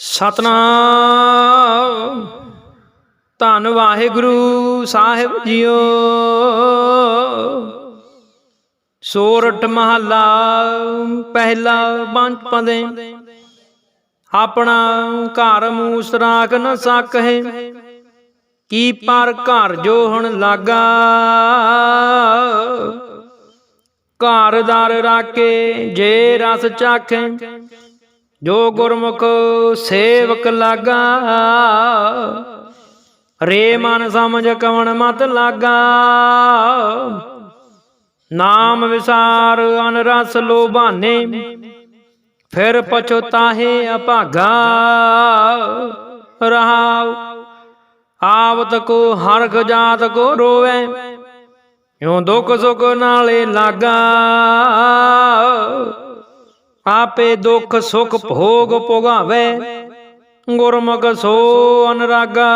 ਸਤਨਾਮ। ਧੰਨ ਵਾਹਿਗੁਰੂ ਸਾਹਿਬ ਜੀਓ। ਸੋਰਠ ਮਹੱਲਾ, ਪਹਿਲਾ ਪੰਜ ਪਦੇ। ਆਪਣਾ ਘਰ ਮੂਸ ਰਾਖ ਨ ਸਕਹਿ ਕੀ ਪਰ ਘਰ ਜੋ ਹੁਣ ਲਾਗਾ। ਘਰ ਦਰ ਰਾਕੇ ਜੇ ਰਸ ਚਾਖੇ। ਜੋ ਗੁਰਮੁਖ ਸੇਵਕ ਲਾਗਾ, ਰੇ ਮਨ ਸਮਝ ਕਵਣ ਮਤ ਲਾਗਾ। ਨਾਮ ਵਿਸਾਰ ਅਨ ਲੋਭਾਨੇ ਫਿਰ ਪਛਤਾਹੇ ਅਭਾਗਾ। ਰਹਾਉ, ਆਵਤ ਕੋ ਹਰਖ ਜਾਤ ਕੋ ਰੋਵੇ ਯੋਂ ਦੁਖ ਸੁਖ ਨਾਲੇ ਲਾਗਾ। ਆਪੇ ਦੁਖ ਸੁਖ ਭੋਗ ਭੋਗਾਵੇ ਗੁਰਮੁਖ ਸੋ ਅਨਰਾਗਾ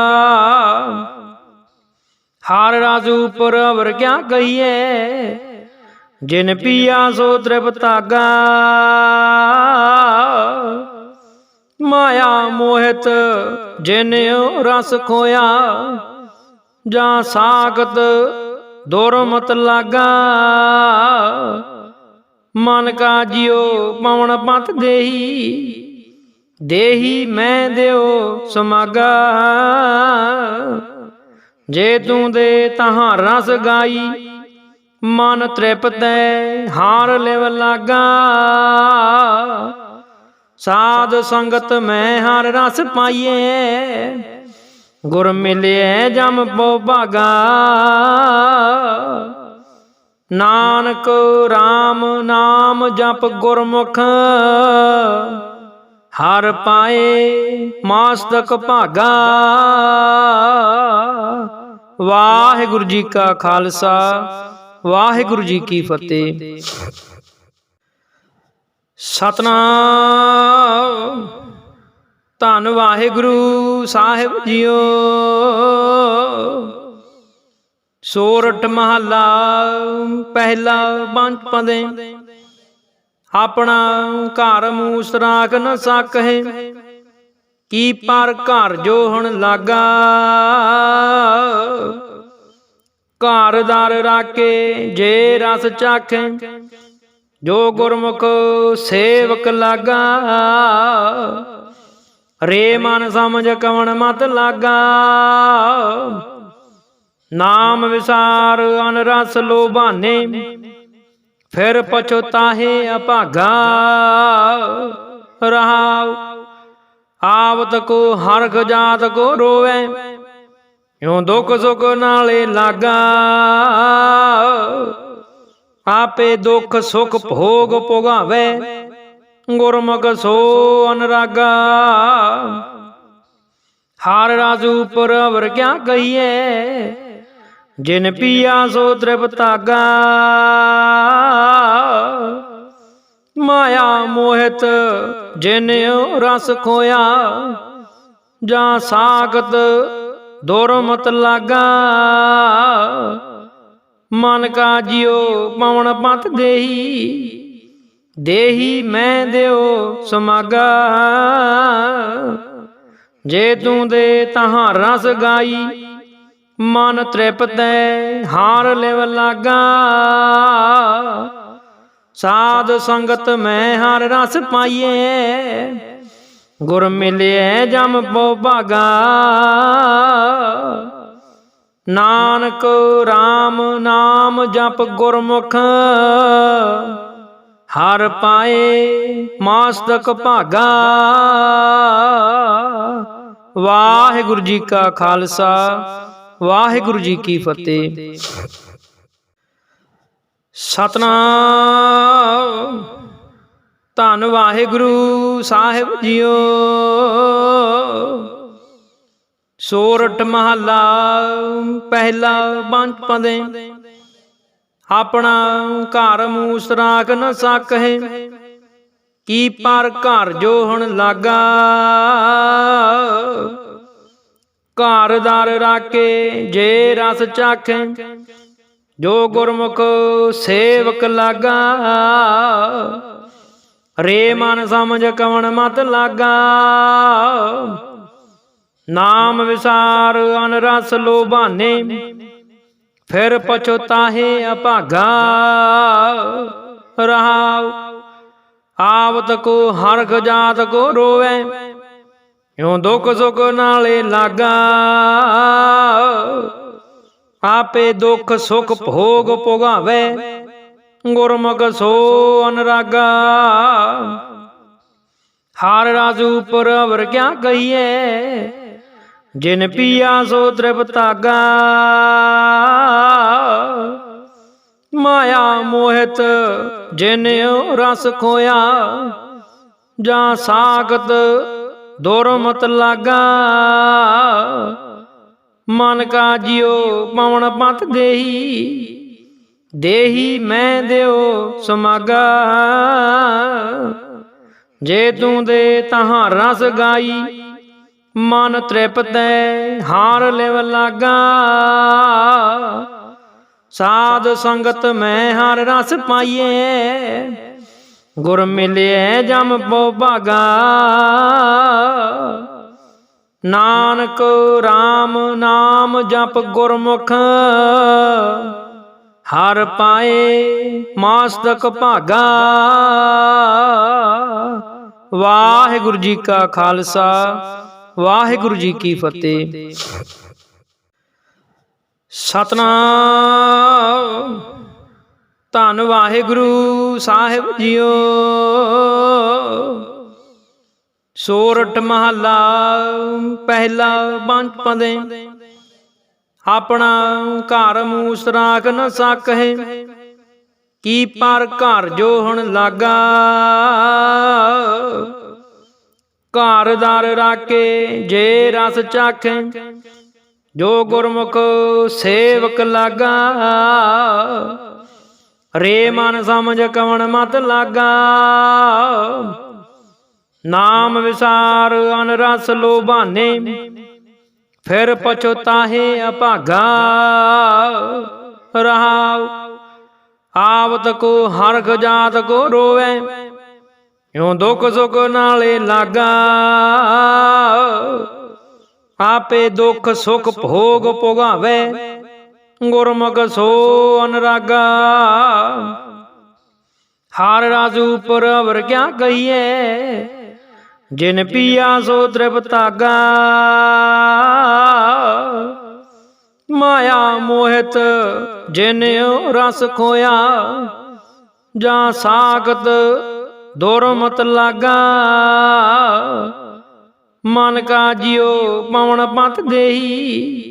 ਹਰ ਰਾਜ ਉਪਰ ਅਵਰ ਕਿਆ ਕਹੀਏ ਜਿਨ ਪੀਆ ਸੋ ਤ੍ਰਿਪਤਾਗਾ ਮਾਇਆ ਮੋਹਿਤ ਜਿਨ ਰਸ ਖੋਇਆ ਜਾਂ ਸਾਖਤ ਦੁਰਮਤ ਲਾਗਾ ਮਨ ਕਾ ਜਿਉ ਪਵਨ ਪਤ ਦੇਹੀ ਦੇਹੀ ਮੈਂ ਦਿਓ ਸਮਾਗਾ। ਜੇ ਤੂੰ ਦੇ ਤਹਾਂ ਰਸ ਗਾਈ, ਮਨ ਤ੍ਰਿਪਤੈ ਹਾਰ ਲਿਵ ਲਾਗਾ। ਸਾਧ ਸੰਗਤ ਮੈਂ ਹਰ ਰਸ ਪਾਈਏ ਗੁਰ ਮਿਲਿਐ ਜਮ ਪੋ ਭਾਗਾ। ਨਾਨਕ RAM ਨਾਮ ਜਪ ਗੁਰਮੁਖ, ਹਰ ਪਾਏ ਮਾਸਤਕ ਭਾਗਾ। ਵਾਹਿਗੁਰੂ ਜੀ ਕਾ ਖਾਲਸਾ, ਵਾਹਿਗੁਰੂ ਜੀ ਕੀ ਫਤਿਹ। ਸਤਨਾਮ। ਧੰਨ ਵਾਹਿਗੁਰੂ ਸਾਹਿਬ ਜੀਓ। ਸੋਰਠ ਮਹੱਲਾ, ਪਹਿਲਾ ਪੰਜ ਪਦੇ। ਆਪਣਾ ਘਰ ਮੂਸ ਰਾਖ ਨ ਸਕਹਿ ਕੀ ਪਰ ਘਰ ਜੋ ਹੁਣ ਲਾਗਾ। ਘਰ ਦਰ ਰਾਕੇ ਜੇ ਰਸ ਚਾਖੇ, ਜੋ ਗੁਰਮੁਖ ਸੇਵਕ ਲਾਗਾ। ਰੇ ਮਨ ਸਮਝ ਕਵਣ ਮਤ ਲਾਗਾ। ਨਾਮ ਵਿਸਾਰ ਅਨਰਸ ਲੋਭਾਨੇ, ਫਿਰ ਪਛਤਾਹੇ ਅਭਾਗਾ, ਰਹਾਉ, ਆਵਤ ਕੋ ਹਰਖ ਜਾਤ ਕੋ ਰੋਵੇ ਯੋਂ ਦੁਖ ਸੁਖ ਨਾਲੇ ਲਾਗਾ। ਆਪੇ ਦੁਖ ਸੁਖ ਭੋਗ ਭੋਗਾਵੇ, ਗੁਰਮੁਖ ਸੋ ਅਨਰਾਗਾ। ਹਰ ਰਾਜ ਉਪਰ ਅਵਰ ਕਿਆ ਕਹੀਏ ਜਿਨ ਪੀਆ ਸੋ ਤ੍ਰਿਪਤਾਗਾ ਮਾਇਆ ਮੋਹਿਤ ਜਿਨ ਰਸ ਖੋਇਆ, ਜਾਂ ਸਾਖਤ ਦੁਰਮਤ ਲਾਗਾ। ਮਨ ਕਾ ਜਿਉ ਪਵਨ ਪਤ ਦੇਹੀ ਦੇਹੀ ਮੈਂ ਦਿਓ ਸਮਾਗਾ। ਜੇ ਤੂੰ ਦੇ ਤਹਾਂ ਰਸ ਗਾਈ ਮਨ ਤ੍ਰਿਪਤੈ, ਹਾਰ ਲਿਵ ਲਾਗਾ। ਸਾਧ ਸੰਗਤ ਮੈਂ ਹਰ ਰਸ ਪਾਈਏ, ਗੁਰ ਮਿਲਿਐ ਜਮ ਪੋ ਭਾਗਾ। ਨਾਨਕ RAM ਨਾਮ ਜਪ ਗੁਰਮੁਖ, ਹਰ ਪਾਏ ਮਾਸਤਕ ਭਾਗਾ। ਵਾਹਿਗੁਰੂ ਜੀ ਕਾ ਖਾਲਸਾ। ਵਾਹਿਗੁਰੂ ਜੀ ਕੀ ਫਤਿਹ। ਸਤਨਾਮ। ਧੰਨ ਵਾਹਿਗੁਰੂ ਸਾਹਿਬ ਜੀਓ। ਸੋਰਠ ਮਹੱਲਾ ਪਹਿਲਾ ਪੰਜ ਪਦੇ ਆਪਣਾ ਘਰ ਮੂਸ ਰਾਖ ਨ ਸਕਹਿ ਕੀ ਪਰ ਘਰ ਜੋ ਹੁਣ ਲਾਗਾ। ਘਰ ਦਰ ਰਾਕੇ ਜੇ ਰਸ ਚਾਖੇ, ਜੋ ਗੁਰਮੁਖ ਸੇਵਕ ਲਾਗਾ। ਰੇ ਮਨ ਸਮਝ ਕਵਣ ਮਤ ਲਾਗਾ। ਨਾਮ ਵਿਸਾਰ ਅਨਰਸ ਲੋਭਾਨੇ ਫਿਰ ਪਛਤਾਹੇ ਅਭਾਗਾ। ਰਹਾਉ, ਆਵਤ ਕੋ ਹਰਖ ਜਾਤ ਕੋ ਰੋਵੇ ਇਉ ਦੁਖ ਸੁਖ ਨਾਲੇ ਲਾਗਾ। ਆਪੇ ਦੁਖ ਸੁਖ ਭੋਗ ਭੋਗਾਵੇ। ਗੁਰਮੁਖ ਸੋ ਅਨਰਾਗਾ। ਹਰ ਰਾਜੂ ਉਪਰ ਅਵਰ ਕਿਆ ਕਹੀਏ। ਜਿਨ ਪੀਆ ਸੋ ਤ੍ਰਿਪਤਾਗਾ ਮਾਇਆ ਮੋਹਿਤ ਜਿਨ ਰਸ ਖੋਇਆ। ਜਾਂ ਸਾਖਤ ਦੁਰਮਤ ਲਾਗਾ। ਮਨ ਕਾ ਜਿਉ ਪਵਨ ਪਤ ਦੇਹੀ। ਦੇਹੀ ਮੈਂ ਦਿਓ ਸਮਾਗਾ। ਜੇ ਤੂੰ ਦੇ ਤਹਾਂ ਰਸ ਗਾਈ, ਮਨ ਤ੍ਰਿਪਤੈ ਹਾਰ ਲਿਵ ਲਾਗਾ। ਸਾਧ ਸੰਗਤ ਮੈਂ ਹਰ ਰਸ ਪਾਈਏ ਗੁਰ ਮਿਲਿਐ ਜਮ ਪੋ ਭਾਗਾ। ਨਾਨਕ RAM ਨਾਮ ਜਪ ਗੁਰਮੁਖ। ਹਰ ਪਾਏ ਮਾਸਤਕ ਭਾਗਾ। ਵਾਹਿਗੁਰੂ ਜੀ ਕਾ ਖਾਲਸਾ, ਵਾਹਿਗੁਰੂ ਜੀ ਕੀ ਫਤਿਹ। ਸਤਨਾਮ। ਧੰਨ ਵਾਹਿਗੁਰੂ ਸਾਹਿਬ ਜੀਓ। ਸੋਰਠ ਮਹੱਲਾ, ਪਹਿਲਾ ਪੰਜ ਪਦੇ। ਆਪਣਾ ਘਰ ਮੂਸ ਨ ਸਕਹਿ ਕੀ ਪਰ ਘਰ ਜੋ ਹੁਣ ਲਾਗਾ। ਘਰ ਦਰ ਰਾਕੇ ਜੇ ਰਸ ਚਾਖੇ। ਜੋ ਗੁਰਮੁਖ ਸੇਵਕ ਲਾਗਾ। ਰੇ ਮਨ ਸਮਝ ਕਵਣ ਮਤ ਲਾਗਾ। ਨਾਮ ਵਿਸਾਰ ਅਨ ਲੋਭਾਨੇ ਫਿਰ ਪਛਤਾਹੇ ਅਭਾਗਾ। ਰਹਾਉ, ਆਵਤ ਕੋ ਹਰਖ ਜਾਤ ਕੋ ਰੋਵੇ। ਇਉ ਦੁਖ ਸੁਖ ਨਾਲੇ ਲਾਗਾ। ਆਪੇ ਦੁਖ ਸੁਖ ਭੋਗ ਭੋਗਾਵੇ। ਗੁਰਮੁਖ ਸੋ ਅਨਰਾਗਾ। ਹਾਰ ਰਾਜ ਉਪਰ ਅਵਰ ਕਿਆ ਕਹੀਏ? ਜਿਨ ਪੀਆ ਸੋ ਤ੍ਰਿਪਤਾਗਾ ਮਾਇਆ ਮੋਹਿਤ ਜਿਨ ਰਸ ਖੋਇਆ। ਜਾਂ ਸਾਖਤ ਦੁਰਮਤ ਲਾਗਾ। ਮਨ ਕਾ ਜਿਉ ਪਵਨ ਪਤ ਦੇਹੀ।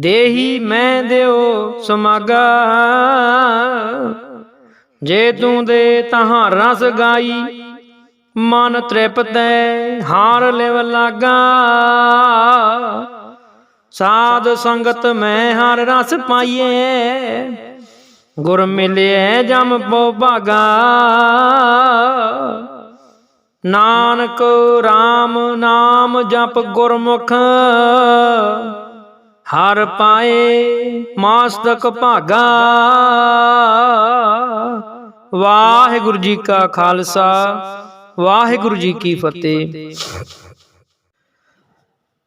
ਦੇਹੀ ਮੈਂ ਦਿਓ ਸਮਾਗਾ। ਜੇ ਤੂੰ ਦੇ ਤਹਾਂ ਰਸ ਗਾਈ, ਮਨ ਤ੍ਰਿਪਤੈ, ਹਾਰ ਲਿਵ ਲਾਗਾ। ਸਾਧ ਸੰਗਤ ਮੈਂ ਹਰ ਰਸ ਪਾਈਏ ਗੁਰ ਮਿਲਿਐ ਜਮ ਪੋ ਭਾਗਾ। ਨਾਨਕ RAM ਨਾਮ ਜਪ ਗੁਰਮੁਖ ਹਰ ਪਾਏ ਮਾਸਤਕ ਭਾਗਾ। ਵਾਹਿਗੁਰੂ ਜੀ ਕਾ ਖਾਲਸਾ, ਵਾਹਿਗੁਰੂ ਜੀ ਕੀ ਫਤਿਹ।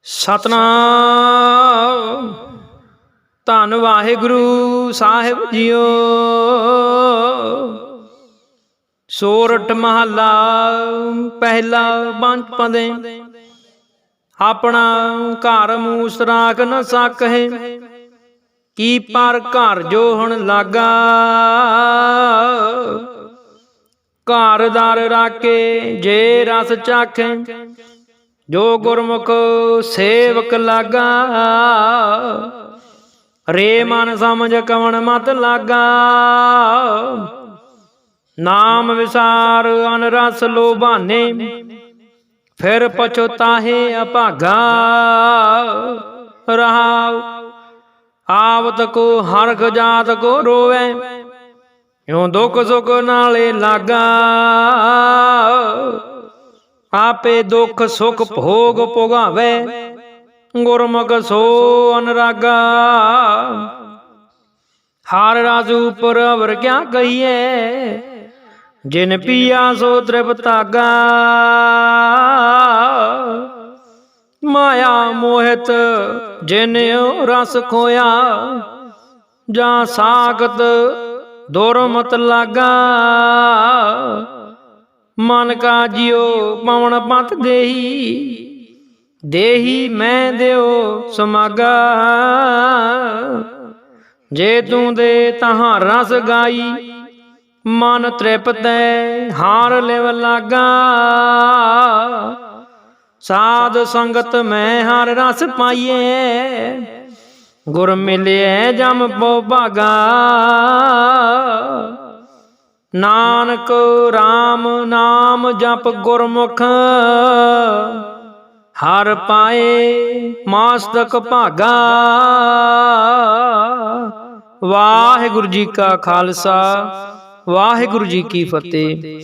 ਸਤਨਾਮ। ਧੰਨ ਵਾਹਿਗੁਰੂ ਸਾਹਿਬ ਜੀਓ। ਸੋਰਠ ਮਹੱਲਾ, ਪਹਿਲਾ ਪੰਜ ਪਦੇ ਆਪਣਾ ਘਰ ਮੂਸ ਰਾਖ ਨ ਸਕਹਿ ਕੀ ਪਰ ਘਰ ਜੋ ਹੁਣ ਲਾਗਾ। ਘਰ ਦਰ ਰਾਕੇ ਜੇ ਰਸ ਚਾਖੇ। ਜੋ ਗੁਰਮੁਖ ਸੇਵਕ ਲਾਗਾ। ਰੇ ਮਨ ਸਮਝ ਕਵਣ ਮਤ ਲਾਗਾ। ਨਾਮ ਵਿਸਾਰ ਅਨਰਸ ਲੋਭਾਨੇ। ਫਿਰ ਪਛਤਾਹੇ ਅਭਾਗਾ ਰਹਾਉ। ਆਵਤ ਕੋ ਹਰਖ ਜਾਤ ਕੋ ਰੋਵੇ, ਇਉ ਦੁਖ ਸੁਖ ਨਾਲੇ ਲਾਗਾ। ਆਪੇ ਦੁਖ ਸੁਖ ਭੋਗ ਭੋਗਾਵੇ, ਗੁਰਮੁਖ ਸੋ ਅਨਰਾਗਾ। ਹਰ ਰਾਜੂ ਉਪਰ ਅਵਰ ਕਿਆ ਕਹੀਏ ਜਿਨ ਪੀਆ ਸੋ ਤ੍ਰਿਪਤਾਗਾ ਮਾਇਆ ਮੋਹਿਤ ਜਿਨ ਰਸ ਖੋਇਆ, ਜਾਂ ਸਾਖਤ ਦੁਰਮਤ ਲਾਗਾ। ਮਨ ਕਾ ਜਿਉ ਪਵਨ ਪੰਤ ਦੇਹੀ ਦੇਹੀ ਮੈਂ ਦਿਓ ਸਮਾਗਾ। ਜੇ ਤੂੰ ਦੇ ਤਹਾਂ ਰਸ ਗਾਈ ਮਨ ਤ੍ਰਿਪਤੈ, ਹਾਰ ਲਿਵ ਲਾਗਾ। ਸਾਧ ਸੰਗਤ ਮੈਂ ਹਰ ਰਸ ਪਾਈਏ ਗੁਰ ਮਿਲਿਐ ਜਮ ਪੋ ਭਾਗਾ। ਨਾਨਕ RAM ਨਾਮ ਜਪ ਗੁਰਮੁਖ, ਹਰ ਪਾਏ ਮਾਸਤਕ ਭਾਗਾ। ਵਾਹਿਗੁਰੂ ਜੀ ਕਾ ਖਾਲਸਾ। ਵਾਹਿਗੁਰੂ ਜੀ ਕੀ ਫਤਿਹ।